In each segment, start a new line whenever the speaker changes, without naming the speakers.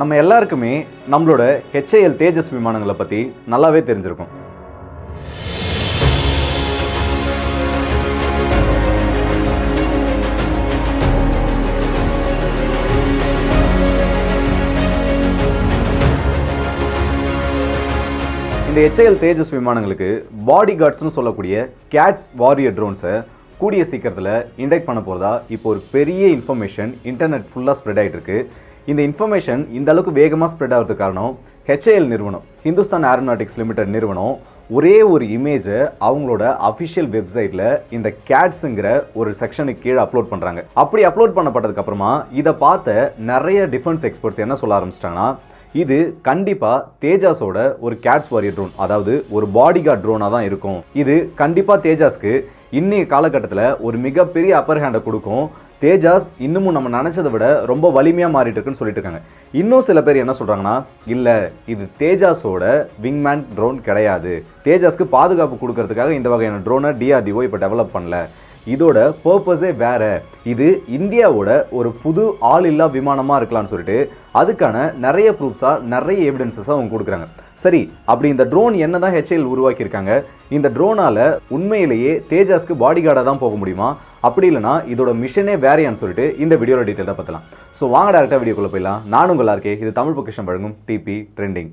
நம்ம எல்லாருக்குமே நம்மளோட ஹெச்ஏஎல் தேஜஸ் விமானங்களை பற்றி நல்லாவே தெரிஞ்சிருக்கும். இந்த ஹெச்ஏஎல் தேஜஸ் விமானங்களுக்கு பாடி கார்ட்ஸ்னு சொல்லக்கூடிய கேட்ஸ் வாரியர் ட்ரோன்ஸை கூடிய சீக்கிரத்தில் இண்டெக்ட் பண்ண போகிறதா இப்போ ஒரு பெரிய இன்ஃபர்மேஷன் இன்டர்நெட் ஃபுல்லாக ஸ்ப்ரெட் ஆகிட்டு இருக்கு. இந்த இன்ஃபர்மேஷன் இந்த அளவுக்கு வேகமாக ஸ்ப்ரெட் ஆகிறதுக்கு காரணம் ஹெச்ஏஎல் நிறுவனம் ஹிந்துஸ்தான் ஏரோநாட்டிக்ஸ் லிமிடெட் நிறுவனம் ஒரே ஒரு இமேஜை அவங்களோட அஃபிஷியல் வெப்சைட்டில் இந்த கேட்ஸுங்கிற ஒரு செக்ஷனுக்கு கீழே அப்லோட் பண்ணுறாங்க அப்படி அப்லோட் பண்ணப்பட்டதுக்கு அப்புறமா இதை பார்த்த நிறைய டிஃபென்ஸ் எக்ஸ்பர்ட்ஸ் என்ன சொல்ல ஆரம்பிச்சிட்டாங்கன்னா இது கண்டிப்பாக தேஜாஸோட ஒரு கேட்ஸ் வாரியர் ட்ரோன் அதாவது ஒரு பாடி கார்ட் ட்ரோனாக தான் இருக்கும். இது கண்டிப்பாக தேஜாஸ்க்கு இன்றைய காலகட்டத்தில் ஒரு மிகப்பெரிய அப்பர் ஹேண்டை கொடுக்கும். தேஜாஸ் இன்னமும் நம்ம நினச்சதை விட ரொம்ப வலிமையாக மாறிட்டு இருக்குன்னு சொல்லிட்டு இருக்காங்க இன்னும் சில பேர் என்ன சொல்கிறாங்கன்னா இல்லை இது தேஜாஸோட விங்மேன் ட்ரோன் கிடையாது. தேஜாஸ்க்கு பாதுகாப்பு கொடுக்கறதுக்காக இந்த வகையான ட்ரோனை டிஆர்டிஓ இப்போ டெவலப் பண்ணல. இதோட பர்பஸே வேற. இது இந்தியாவோட ஒரு புது ஆள் இல்லா விமானமாக இருக்கலாம்னு சொல்லிட்டு அதுக்கான நிறைய ப்ரூஃப்ஸாக நிறைய எவிடன்சஸாக அவங்க கொடுக்குறாங்க. சரி அப்படி இந்த ட்ரோன் என்ன தான் ஹெச்எல் உருவாக்கியிருக்காங்க இந்த ட்ரோனால் உண்மையிலேயே தேஜாஸ்க்கு பாடி கார்டாக தான் போக முடியுமா? அப்படி இல்லைனா இதோட மிஷனே வேறையான்னு சொல்லிட்டு இந்த வீடியோவில் டீட்டெயிலாக பார்த்தலாம் ஸோ வாங்க டேரக்டாக வீடியோக்குள்ளே போயிடலாம். நானும் உங்களா இருக்கே இது தமிழ் பொக்கிஷன் வழங்கும் டிபி ட்ரெண்டிங்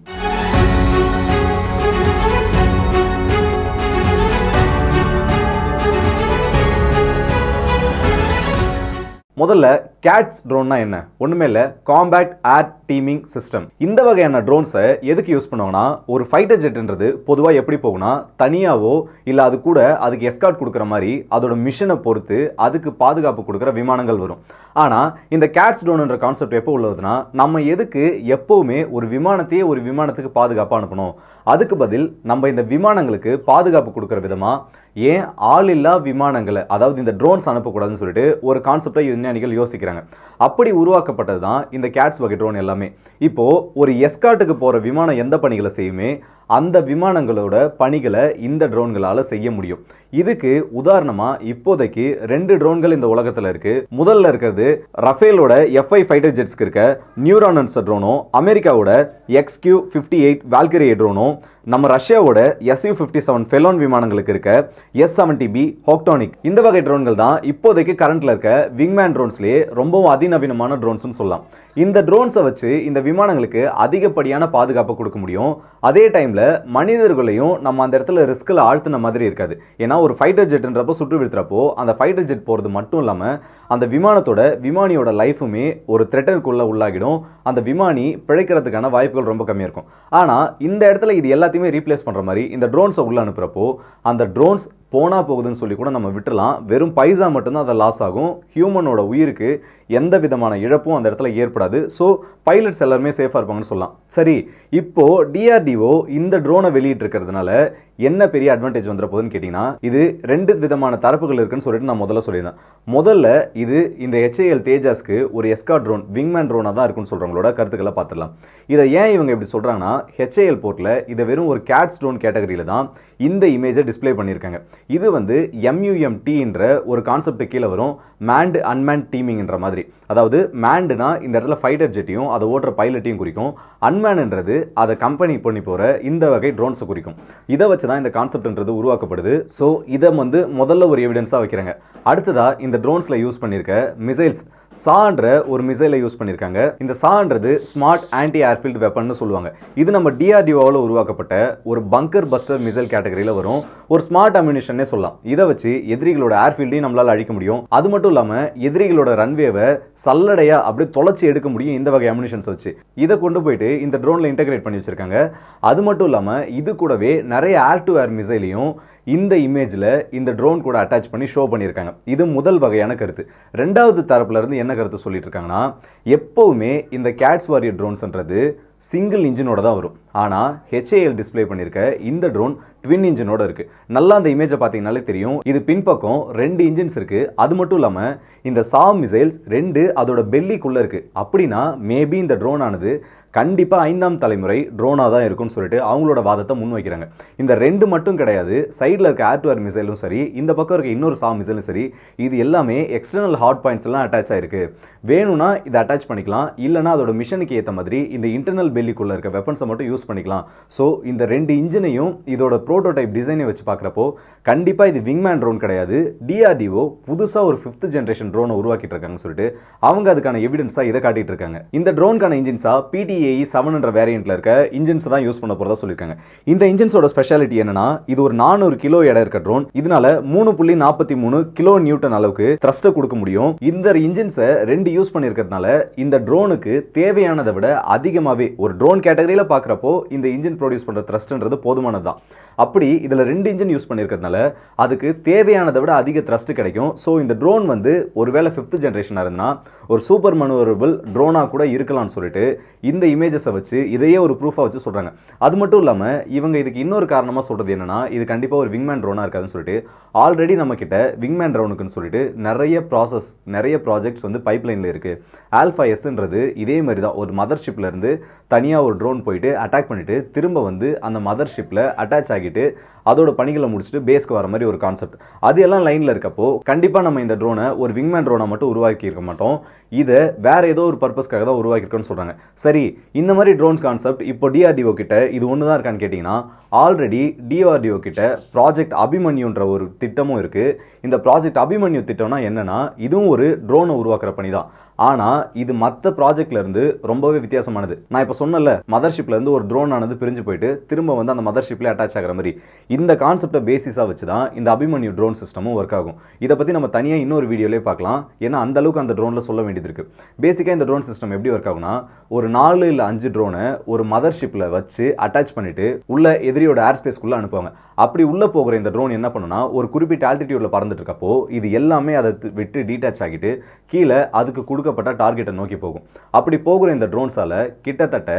முதல்ல கேட்ஸ் ட்ரோன்னா என்ன? ஒன்றுமே இல்லை. காம்பேக்ட் ஏர் டீமிங் சிஸ்டம் இந்த வகையான ட்ரோன்ஸை எதுக்கு யூஸ் பண்ணுவாங்கன்னா ஒரு ஃபைட்டர் ஜெட்ன்றது பொதுவாக எப்படி போகும்னா தனியாவோ இல்லை அது கூட அதுக்கு எஸ்கார்ட் கொடுக்குற மாதிரி அதோட மிஷனை பொறுத்து அதுக்கு பாதுகாப்பு கொடுக்குற விமானங்கள் வரும். ஆனால் இந்த கேட்ஸ் ட்ரோனுன்ற கான்செப்ட் எப்போ உள்ளதுன்னா நம்ம எதுக்கு எப்போவுமே ஒரு விமானத்தையே ஒரு விமானத்துக்கு பாதுகாப்பாக அனுப்பணும்? அதுக்கு பதில் நம்ம இந்த விமானங்களுக்கு பாதுகாப்பு கொடுக்குற விதமாக ஏன் ஆள் இல்லா விமானங்களை அதாவது இந்த ட்ரோன்ஸ் அனுப்பக்கூடாதுன்னு சொல்லிட்டு ஒரு கான்செப்டை விஞ்ஞானிகள் யோசிக்கிறாங்க. அப்படி உருவாக்கப்பட்டது தான் இந்த கேட்ஸ் வகை ட்ரோன் எல்லாமே. இப்போ ஒரு எஸ்காட்டுக்கு போகிற விமானம் எந்த பணிகளை செய்யுமே அந்த விமானங்களோட பணிகளை இந்த ட்ரோன்களால் செய்ய முடியும். இதுக்கு உதாரணமாக இப்போதைக்கு ரெண்டு ட்ரோன்கள் இந்த உலகத்தில் இருக்குது முதல்ல இருக்கிறது ரஃபேலோட எஃப்ஐ ஃபைட்டர் ஜெட்ஸ்க்கு இருக்க நியூரானன்ஸ் ட்ரோனும் அமெரிக்காவோட எக்ஸ்கியூ ஃபிஃப்டி எயிட் வால்கரி ட்ரோனும் நம்ம ரஷ்யாவோட எஸ்யூ ஃபிஃப்டி செவன் ஃபெலோன் விமானங்களுக்கு இருக்க எஸ் செவன்டி பி ஹோக்டானிக் இந்த வகை ட்ரோன்கள் தான் இப்போதைக்கு கரண்ட்டில் இருக்க விங்மேன் ட்ரோன்ஸ்லேயே ரொம்பவும் அதிநவீனமான ட்ரோன்ஸ்னு சொல்லலாம். இந்த ட்ரோன்ஸை வச்சு இந்த விமானங்களுக்கு அதிகப்படியான பாதுகாப்பை கொடுக்க முடியும். அதே டைமில் மனிதர்களையும் நம்ம அந்த இடத்துல ரிஸ்கில் ஆழ்த்தின மாதிரி இருக்காது. ஏன்னா ஒரு ஃபைட்டர் ஜெட்ன்றப்போ சுட்டு வீழ்த்துறப்போ அந்த ஃபைட்டர் ஜெட் போகிறது மட்டும் இல்லாமல் அந்த விமானத்தோட விமானியோட லைஃபுமே ஒரு த்ரெட்டனுக்குள்ளே உள்ளாகிடும். அந்த விமானி பிழைக்கிறதுக்கான வாய்ப்புகள் ரொம்ப கம்மியாக இருக்கும். ஆனால் இந்த இடத்துல இது எல்லாத்தையுமே ரீப்ளேஸ் பண்ணுற மாதிரி இந்த ட்ரோன்ஸை உள்ளே அனுப்புகிறப்போ அந்த ட்ரோன்ஸ் போனால் போகுதுன்னு சொல்லி கூட நம்ம விட்டுலாம் வெறும் பைசா மட்டும்தான் அதை லாஸ் ஆகும். ஹியூமனோட உயிருக்கு எந்த விதமான இழப்பும் அந்த இடத்துல ஏற்படாது. ஸோ பைலட்ஸ் எல்லாருமே சேஃபாக இருப்பாங்கன்னு சொல்லலாம். சரி இப்போது டிஆர்டிஓ இந்த ட்ரோனை வெளியிட்டிருக்கிறதுனால என்ன பெரிய அட்வான்டேஜ் வந்துட போகுதுன்னு கேட்டிங்கன்னா இது ரெண்டு விதமான தரப்புகள் இருக்குன்னு சொல்லிட்டு நான் முதல்ல சொல்லியிருந்தேன். முதல்ல இது இந்த ஹெச்ஏஎல் தேஜாஸ்க்கு ஒரு எஸ்கா ட்ரோன் விங்மேன் ட்ரோனாக தான் இருக்குன்னு சொல்கிறவங்களோட கருத்துக்களை பார்த்துடலாம். இதை ஏன் இவங்க இப்படி சொல்கிறாங்கன்னா ஹெச்ஏஎல் போர்ட்டில் இதை வெறும் ஒரு கேட்ஸ் ட்ரோன் கேட்டகரியில் தான் இந்த இமேஜை டிஸ்ப்ளே பண்ணியிருக்காங்க. இது வந்து எம்யூஎம்டின்ற ஒரு கான்செப்ட் கீழே வரும் மேண்ட் அன்மேண்ட் டீமிங்ன்ற மாதிரி. அதாவது மேண்டுனா இந்த இடத்துல ஃபைட்டர் ஜெட்டையும் அதை ஓட்டுற பைலட்டையும் குறிக்கும். அன்மேன்ன்றது அதை கம்பெனி பண்ணி போகிற இந்த வகை ட்ரோன்ஸை குறிக்கும். இதை வச்சு தான் இந்த கான்செப்ட்ன்றது உருவாக்கப்படுது. ஸோ இதை வந்து முதல்ல ஒரு எவிடன்ஸாக வைக்கிறாங்க. அடுத்ததாக இந்த ட்ரோன்ஸில் யூஸ் பண்ணியிருக்க மிசைல்ஸ் சான்ற ஒரு மிசைலை யூஸ் பண்ணியிருக்காங்க இந்த சான்றது ஸ்மார்ட் ஆன்டி ஏர்ஃபீல்டு வெப்பன்னு சொல்லுவாங்க. இது நம்ம டிஆர்டிஓவில் உருவாக்கப்பட்ட ஒரு பங்கர் பஸ்டர் மிசைல் கேட்டகரியில் வரும். ஒரு ஸ்மார்ட் அம்யூனிஷனே சொல்லலாம். இதை வச்சு எதிரிகளோட ஏர்ஃபீல்டையும் நம்மளால் அழிக்க முடியும். அது மட்டும் இல்லாமல் எதிரிகளோட ரன்வேவை சல்லடையாக அப்படியே தொலைச்சி எடுக்க முடியும் இந்த வகை அம்யூனிஷன்ஸ் வச்சு. இதை கொண்டு போயிட்டு இந்த ட்ரோனில் இன்டகிரேட் பண்ணி வச்சிருக்காங்க. அது மட்டும் இல்லாமல் இது கூடவே நிறைய ஏர் டு ஏர் மிசைலையும் இந்த இமேஜில் இந்த ட்ரோன் கூட அட்டாச் பண்ணி ஷோ பண்ணியிருக்காங்க. இது முதல் வகையான கருத்து. ரெண்டாவது தரப்புலேருந்து என்ன கருத்து சொல்லிட்டு இருக்காங்கன்னா எப்போவுமே இந்த கேட்ஸ் வாரியர் ட்ரோன்ஸ்ன்றது சிங்கிள் இன்ஜினோட தான் வரும். ஆனால் ஹெச்ஏஎல் டிஸ்ப்ளே பண்ணியிருக்க இந்த ட்ரோன் ட்வின் இன்ஜினோட இருக்கு. நல்லா அந்த இமேஜை பார்த்தீங்கனாலே தெரியும். இது பின்பக்கம் ரெண்டு இன்ஜின்ஸ் இருக்கு. அது மட்டும் இல்லாமல் இந்த சா மிசைல்ஸ் ரெண்டு அதோட பெல்லிக்குள்ளே இருக்கு. அப்படின்னா மேபி இந்த ட்ரோன் ஆனது கண்டிப்பாக ஐந்தாம் தலைமுறை ட்ரோனாக தான் இருக்கும்னு சொல்லிட்டு அவங்களோட வாதத்தை முன்வைக்கிறாங்க. இந்த ரெண்டு மட்டும் கிடையாது. சைடில் இருக்க ஏர் ஏர் மிசைலும் சரி இந்த பக்கம் இருக்க இன்னொரு சா மிசைலும் சரி இது எல்லாமே எக்ஸ்டர்னல் ஹாட் பாயிண்ட்ஸ் எல்லாம் அட்டாச் ஆகிருக்கு வேணும்னா இதை அட்டாச் பண்ணிக்கலாம். இல்லைனா அதோட மிஷனுக்கு ஏற்ற மாதிரி இந்த இன்டர்னல் பெல்லிக்குள்ளே இருக்க வெப்பன்ஸை மட்டும் யூஸ் பண்ணிக்கலாம். ஸோ இந்த ரெண்டு இன்ஜினையும் இதோட ப்ரோட்டோடைப் டிசைனை வச்சு பார்க்குறப்போ கண்டிப்பாக இது விங்மேன் ட்ரோன் கிடையாது. டிஆர்டிஓ புதுசாக ஒரு ஃபிஃப்த் ஜென்ரேஷன் ட்ரோனை உருவாக்கிட்டு இருக்காங்கன்னு சொல்லிட்டு அவங்க அதுக்கான எவிடன்ஸாக இதை காட்டிட்டு இருக்காங்க. இந்த ட்ரோனுக்கான இன்ஜின்ஸாக பிடிஏஇ செவன் என்ற இருக்க இன்ஜின்ஸ் தான் யூஸ் பண்ண போறதா சொல்லியிருக்காங்க. இந்த இன்ஜின்ஸோட ஸ்பெஷாலிட்டி என்னன்னா இது ஒரு நானூறு கிலோ எடை இருக்க ட்ரோன் இதனால மூணு புள்ளி நாற்பத்தி மூணு கிலோ நியூட்டன் அளவுக்கு த்ரஸ்ட்டை கொடுக்க முடியும். இந்த இன்ஜின்ஸை ரெண்டு யூஸ் பண்ணியிருக்கிறதுனால இந்த ட்ரோனுக்கு தேவையானதை விட அதிகமாகவே ஒரு ட்ரோன் கேட்டகரியில் பார்க்குறப்போ இந்த இன்ஜின் ப்ரொடியூஸ் பண்ணுற த்ரஸ்ட்ன்றது போதுமானது தான் அப்படி இதில் ரெண்டு இன்ஜின் யூஸ் பண்ணியிருக்கிறதுனால அதுக்கு தேவையானதை விட அதிக த்ரஸ்ட் கிடைக்கும். ஸோ இந்த ட்ரோன் வந்து ஒருவேளை ஃபிஃப்த் ஜென்ரேஷனாக இருந்தால் ஒரு சூப்பர் மனுவரபிள் ட்ரோனாக கூட இருக்கலாம்னு சொல்லிட்டு இந்த இமேஜஸை வச்சு இதையே ஒரு ப்ரூஃபாக வச்சு சொல்கிறாங்க அது மட்டும் இல்லாமல் இவங்க இதுக்கு இன்னொரு காரணமாக சொல்கிறது என்னென்னா இது கண்டிப்பாக ஒரு விங்மேன் ட்ரோனாக இருக்காதுன்னு சொல்லிட்டு ஆல்ரெடி நம்மக்கிட்ட விங்மேன் ட்ரோனுக்குன்னு சொல்லிட்டு நிறைய ப்ராசஸ் நிறைய ப்ராஜெக்ட்ஸ் வந்து பைப்லைனில் இருக்குது ஆல்ஃபா எஸ்ன்றது இதே மாதிரி தான். ஒரு மதர் இருந்து தனியாக ஒரு ட்ரோன் போயிட்டு அட்டாக் பண்ணிவிட்டு திரும்ப வந்து அந்த மதர்ஷிப்பில் அட்டாச் ஆகிட்டு அதோட பணிகளை முடிச்சுட்டு பேஸ்க்கு வர மாதிரி ஒரு கான்செப்ட் அது எல்லாம் லைனில் இருக்கப்போ கண்டிப்பாக நம்ம இந்த ட்ரோனை ஒரு விங்மேன் ட்ரோனை மட்டும் உருவாக்கி இருக்க மாட்டோம். இதை வேற ஏதோ ஒரு பர்பஸ்க்காக தான் உருவாக்கியிருக்கோன்னு சொல்கிறாங்க சரி இந்த மாதிரி ட்ரோன்ஸ் கான்செப்ட் இப்போ டிஆர்டிஓ கிட்ட இது ஒன்று தான் இருக்கான்னு கேட்டிங்கன்னா ஆல்ரெடி டிஆர்டிஓ கிட்ட ப்ராஜெக்ட் அபிமன்யுன்ற ஒரு திட்டமும் இருக்குது இந்த ப்ராஜெக்ட் அபிமன்யு திட்டம்னா என்னென்னா இதுவும் ஒரு ட்ரோனை உருவாக்குற பணி தான் ஆனால் இது மற்ற ப்ராஜெக்ட்லேருந்து ரொம்பவே வித்தியாசமானது. நான் இப்போ சொன்னல மதர்ஷிப்லேருந்து ஒரு ட்ரோன் ஆனது பிரிஞ்சு போயிட்டு திரும்ப வந்து அந்த மதர்ஷிப்லேயே அட்டாச் ஆகிற மாதிரி. இந்த கான்செப்டை பேசிஸாக வச்சு தான் இந்த அபிமன்யு ட்ரோன் சிஸ்டமும் ஒர்க் ஆகும். இதை பற்றி நம்ம தனியாக இன்னொரு வீடியோலேயே பார்க்கலாம். ஏன்னா அந்தளவுக்கு அந்த ட்ரோனில் சொல்ல வேண்டியது இருக்குது பேசிக்காக இந்த ட்ரோன் சிஸ்டம் எப்படி ஒர்க் ஆகும்னா ஒரு நாலு இல்லை அஞ்சு ட்ரோனை ஒரு மதர்ஷிப்பில் வச்சு அட்டாச் பண்ணிவிட்டு உள்ள எதிரியோட ஏர் ஸ்பேஸ்க்குள்ளே அனுப்புவாங்க. அப்படி உள்ளே போகிற இந்த ட்ரோன் என்ன பண்ணுன்னா ஒரு குறிப்பிட்ட ஆல்டிடியூடில் பறந்துட்டு இருக்கப்போ இது எல்லாமே அதை விட்டு டீட்டாச் ஆகிட்டு கீழே அதுக்கு கொடுக்கப்பட்ட டார்கெட்டை நோக்கி போகும். அப்படி போகிற இந்த ட்ரோன்ஸால் கிட்டத்தட்ட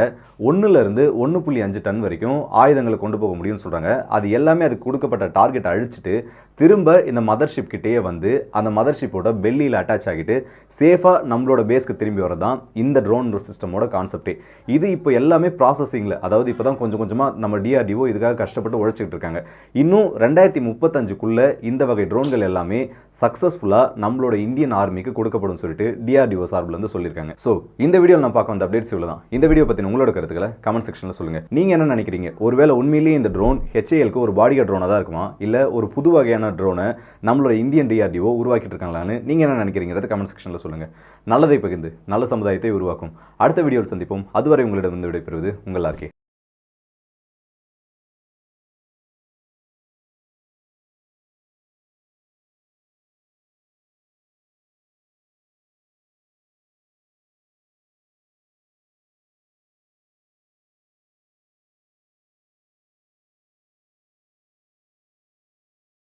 ஒன்றுலேருந்து ஒன்று புள்ளி அஞ்சு டன் வரைக்கும் ஆயுதங்களை கொண்டு போக முடியும்னு சொல்கிறாங்க அது எல்லாமே அதுக்கு கொடுக்கப்பட்ட டார்கெட்டை அழிச்சிட்டு திரும்ப இந்த மதர்ஷிப் கிட்டேயே வந்து அந்த மதர்ஷிப்போட பெல்லியில் அட்டாச் ஆகிட்டு சேஃபாக நம்மளோட பேஸ்க்கு திரும்பி வரதான் தான் இந்த ட்ரோன் சிஸ்டமோட கான்செப்டே இது இப்போ எல்லாமே ப்ராசஸிங்கில் அதாவது இப்போ தான் கொஞ்சம் கொஞ்சமாக நம்ம டிஆர்டிஓ இதுக்காக கஷ்டப்பட்டு உழைச்சிக்கிட்டு இருக்காங்க. இன்னும் ரெண்டாயிரத்தி முப்பத்தஞ்சுக்குள்ளே இந்த வகை ட்ரோன்கள் எல்லாமே சக்ஸஸ்ஃபுல்லாக நம்மளோட இந்தியன் ஆர்மிக்கு கொடுக்கப்படும் சொல்லிட்டு டிஆர்டிஓ சார்பிலேருந்து சொல்லியிருக்காங்க. ஸோ இந்த வீடியோவில் நான் பார்க்க வந்த அப்டேட்ஸ் இவ்வளோ தான் இந்த வீடியோ பற்றி உங்களோட கருத்துக்களை கமெண்ட் செக்ஷனில் சொல்லுங்கள் நீங்கள் என்ன நினைக்கிறீங்க? ஒருவேளை உண்மையிலேயே இந்த ட்ரோன் ஹெச்ஏஎலுக்கு ஒரு பாடிகா ட்ரோனாக தான் இருக்குமா? இல்லை ஒரு புது வகையான ட்ரோனை நம்மளோட இந்தியன் டிஆர்டிஓ உருவாக்கிட்டு இருக்காங்களான்னு நீங்கள் என்ன நினைக்கிறீங்கிறது கமெண்ட் செக்ஷனில் சொல்லுங்கள் நல்லதை பகிர்ந்து நல்ல சமுதாயத்தை உருவாக்கும். அடுத்த வீடியோவில் சந்திப்போம். அதுவரை உங்களிடம் வந்து விடைபெறுவது உங்கள் ஆர்கே